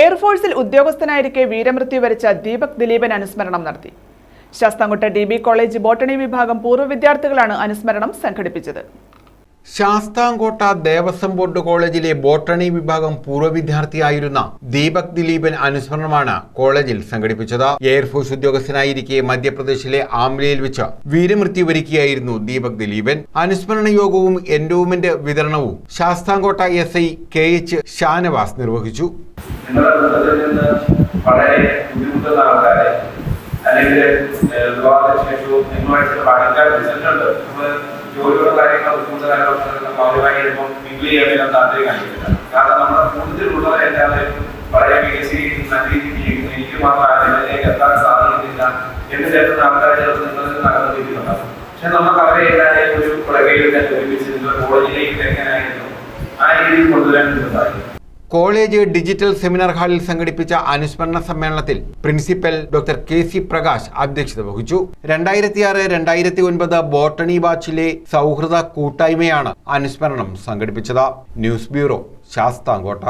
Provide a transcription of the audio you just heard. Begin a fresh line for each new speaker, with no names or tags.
എയർഫോഴ്സിൽ ഉദ്യോഗസ്ഥനായിരിക്കെ വീരമൃത്യു വരിച്ച ദീപക് ദിലീപൻ അനുസ്മരണം നടത്തി. Sasthamkotta D B college botany വിഭാഗം പൂർവ വിദ്യാർത്ഥികളാണ് അനുസ്മരണം സംഘടിപ്പിച്ചത്.
ശാസ്താംകോട്ട ദേവസ്വം ബോർഡ് കോളേജിലെ ബോട്ടണി വിഭാഗം പൂർവ വിദ്യാർത്ഥിയായിരുന്ന ദീപക് ദിലീപൻ അനുസ്മരണമാണ് കോളേജിൽ സംഘടിപ്പിച്ചത്. എയർഫോഴ്സ് ഉദ്യോഗസ്ഥനായിരിക്കെ മധ്യപ്രദേശിലെ ആംലയിൽ വെച്ച് വീരമൃത്യു വരിക്കുകയായിരുന്നു ദീപക് ദിലീപൻ. അനുസ്മരണ യോഗവും എൻഡോമെന്റ് വിതരണവും Sasthamkotta S I K H Shanavas നിർവഹിച്ചു.
നിങ്ങളുടെ കുടുംബത്തിൽ നിന്ന് വളരെ ബുദ്ധിമുട്ടുന്ന ആൾക്കാരെ അല്ലെങ്കിൽ വിവാഹത്തിന് ശേഷവും നിങ്ങളുമായിട്ട് ചില റിസൾട്ടുണ്ട് നമ്മൾ ജോലിയുടെ കാര്യങ്ങൾ ബുദ്ധിമുട്ട് കാര്യങ്ങളൊക്കെ മൗലികമായി ചിലപ്പോൾ മിങ്കിൾ ചെയ്യാൻ താല്പര്യം കാണിക്കുന്നില്ല. കാരണം നമ്മുടെ കൂടുതലുള്ളവരെ എല്ലാവരും വളരെ വികസിക്കും നല്ല രീതിയിൽ ജീവിക്കുന്നു. എനിക്ക് മാത്രമല്ല ഇതിലേക്ക് എത്താൻ സാധിക്കുന്നില്ല എന്ന് ചേർക്കുന്ന ആൾക്കാരെ ചേർത്ത് നിങ്ങളിൽ നടന്നിരിക്കുന്നുണ്ടാവും പക്ഷെ നമുക്ക് അവരെ എല്ലാവരെയും ഒരു തന്നെ ഒരുമിച്ച് നിങ്ങളുടെ കോളേജിലേക്ക് എങ്ങനെയായിരുന്നു ആ രീതിയിൽ കൊണ്ടുവരാൻ ഉണ്ടായി
കോളേജ് ഡിജിറ്റൽ സെമിനാർ ഹാളിൽ സംഘടിപ്പിച്ച അനുസ്മരണ സമ്മേളനത്തിൽ principal doctor K C Prakash അധ്യക്ഷത വഹിച്ചു. രണ്ടായിരത്തി ആറ് രണ്ടായിരത്തി ഒൻപത് ബോട്ടണി ബാച്ചിലെ സൗഹൃദ കൂട്ടായ്മയാണ് അനുസ്മരണം സംഘടിപ്പിച്ചത്. News bureau Sasthamkotta.